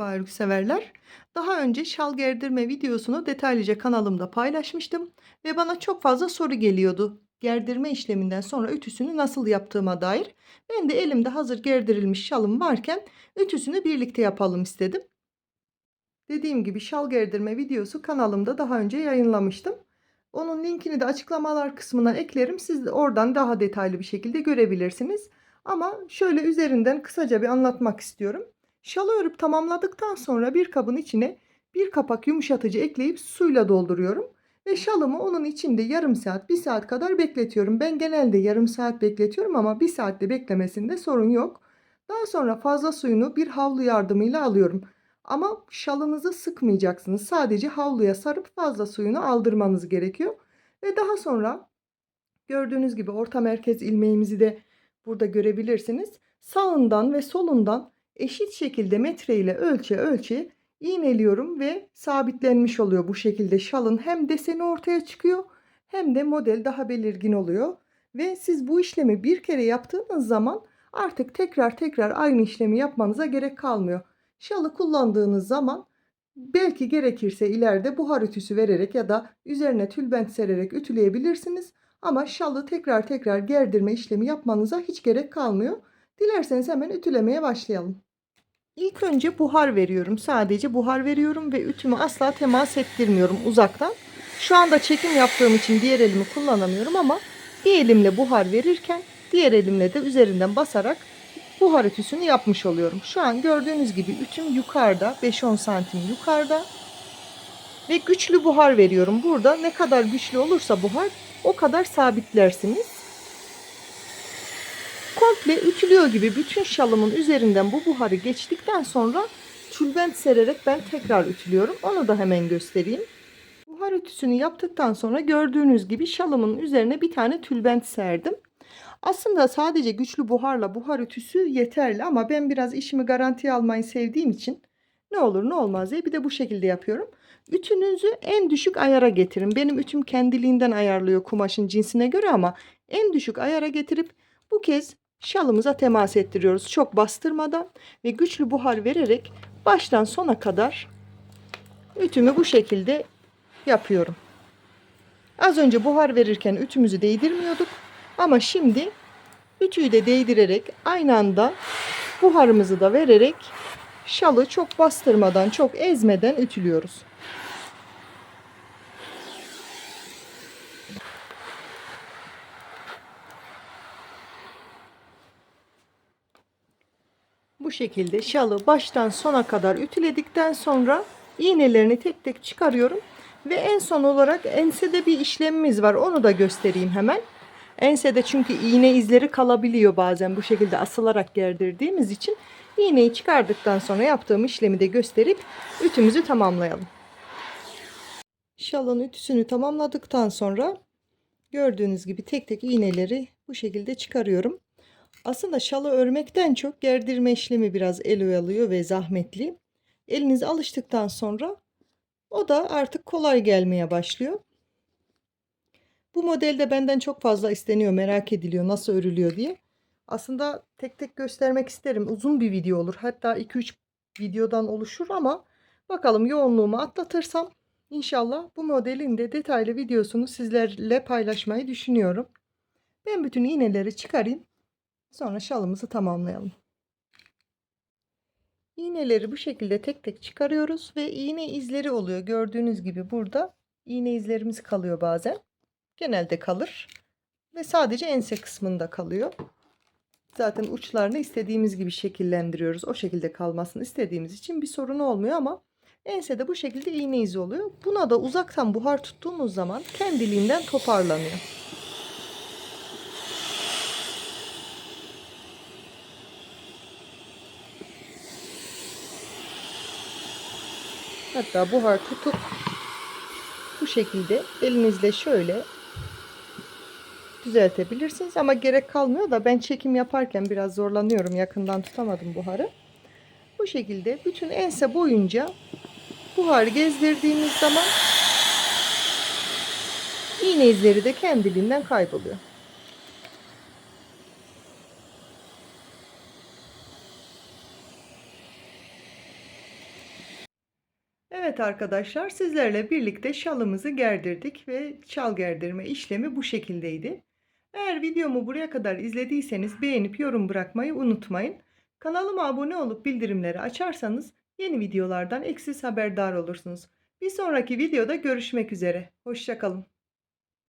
Merhaba örgü severler. Daha önce şal gerdirme videosunu detaylıca kanalımda paylaşmıştım ve bana çok fazla soru geliyordu. Gerdirme işleminden sonra ütüsünü nasıl yaptığıma dair. Ben de elimde hazır gerdirilmiş şalım varken ütüsünü birlikte yapalım istedim. Dediğim gibi şal gerdirme videosu kanalımda daha önce yayınlamıştım. Onun linkini de açıklamalar kısmına eklerim. Siz de oradan daha detaylı bir şekilde görebilirsiniz. Ama şöyle üzerinden kısaca bir anlatmak istiyorum. Şalı örüp tamamladıktan sonra bir kabın içine bir kapak yumuşatıcı ekleyip suyla dolduruyorum. Ve şalımı onun içinde yarım saat, bir saat kadar bekletiyorum. Ben genelde yarım saat bekletiyorum ama bir saatte beklemesinde sorun yok. Daha sonra fazla suyunu bir havlu yardımıyla alıyorum. Ama şalınızı sıkmayacaksınız. Sadece havluya sarıp fazla suyunu aldırmanız gerekiyor. Ve daha sonra gördüğünüz gibi orta merkez ilmeğimizi de burada görebilirsiniz. Sağından ve solundan eşit şekilde metre ile ölçe ölçe iğneliyorum ve sabitlenmiş oluyor bu şekilde şalın hem deseni ortaya çıkıyor hem de model daha belirgin oluyor ve siz bu işlemi bir kere yaptığınız zaman artık tekrar tekrar aynı işlemi yapmanıza gerek kalmıyor. Şalı kullandığınız zaman belki gerekirse ileride buhar ütüsü vererek ya da üzerine tülbent sererek ütüleyebilirsiniz. Ama şalı tekrar tekrar gerdirme işlemi yapmanıza hiç gerek kalmıyor. Dilerseniz hemen ütülemeye başlayalım. İlk önce buhar veriyorum. Sadece buhar veriyorum ve ütümü asla temas ettirmiyorum uzaktan. Şu anda çekim yaptığım için diğer elimi kullanamıyorum ama bir elimle buhar verirken diğer elimle de üzerinden basarak buhar ütüsünü yapmış oluyorum. Şu an gördüğünüz gibi ütüm yukarıda 5-10 santim yukarıda ve güçlü buhar veriyorum. Burada ne kadar güçlü olursa buhar o kadar sabitlersiniz. Komple ütülüyor gibi bütün şalımın üzerinden bu buharı geçtikten sonra tülbent sererek ben tekrar ütülüyorum. Onu da hemen göstereyim. Buhar ütüsünü yaptıktan sonra gördüğünüz gibi şalımın üzerine bir tane tülbent serdim. Aslında sadece güçlü buharla buhar ütüsü yeterli ama ben biraz işimi garantiye almayı sevdiğim için ne olur ne olmaz diye bir de bu şekilde yapıyorum. Ütünüzü en düşük ayara getirin. Benim ütüm kendiliğinden ayarlıyor kumaşın cinsine göre ama en düşük ayara getirip bu kez şalımıza temas ettiriyoruz. Çok bastırmadan ve güçlü buhar vererek baştan sona kadar ütümü bu şekilde yapıyorum. Az önce buhar verirken ütümüzü değdirmiyorduk. Ama şimdi ütüyü de değdirerek aynı anda buharımızı da vererek şalı çok bastırmadan, çok ezmeden ütülüyoruz. Bu şekilde şalı baştan sona kadar ütüledikten sonra iğnelerini tek tek çıkarıyorum. Ve en son olarak ensede bir işlemimiz var. Onu da göstereyim hemen. Ensede çünkü iğne izleri kalabiliyor bazen bu şekilde asılarak gerdirdiğimiz için iğneyi çıkardıktan sonra yaptığım işlemi de gösterip ütümüzü tamamlayalım. Şalın ütüsünü tamamladıktan sonra gördüğünüz gibi tek tek iğneleri bu şekilde çıkarıyorum. Aslında şalı örmekten çok gerdirme işlemi biraz el oyalıyor ve zahmetli. Eliniz alıştıktan sonra o da artık kolay gelmeye başlıyor. Bu modelde benden çok fazla isteniyor, merak ediliyor nasıl örülüyor diye. Aslında tek tek göstermek isterim. Uzun bir video olur. Hatta 2-3 videodan oluşur ama bakalım yoğunluğumu atlatırsam inşallah bu modelin de detaylı videosunu sizlerle paylaşmayı düşünüyorum. Ben bütün iğneleri çıkarayım. Sonra şalımızı tamamlayalım. İğneleri bu şekilde tek tek çıkarıyoruz ve iğne izleri oluyor. Gördüğünüz gibi burada iğne izlerimiz kalıyor bazen. Genelde kalır ve sadece ense kısmında kalıyor. Zaten uçlarını istediğimiz gibi şekillendiriyoruz. O şekilde kalmasını istediğimiz için bir sorun olmuyor ama ensede bu şekilde iğne izi oluyor. Buna da uzaktan buhar tuttuğumuz zaman kendiliğinden toparlanıyor. Hatta buhar tutup bu şekilde elinizle şöyle düzeltebilirsiniz ama gerek kalmıyor da ben çekim yaparken biraz zorlanıyorum. Yakından tutamadım buharı. Bu şekilde bütün ense boyunca buhar gezdirdiğimiz zaman iğne izleri de kendiliğinden kayboluyor. Evet arkadaşlar sizlerle birlikte şalımızı gerdirdik ve şal gerdirme işlemi bu şekildeydi. Eğer videomu buraya kadar izlediyseniz beğenip yorum bırakmayı unutmayın. Kanalıma abone olup bildirimleri açarsanız yeni videolardan eksiz haberdar olursunuz. Bir sonraki videoda görüşmek üzere. Hoşçakalın.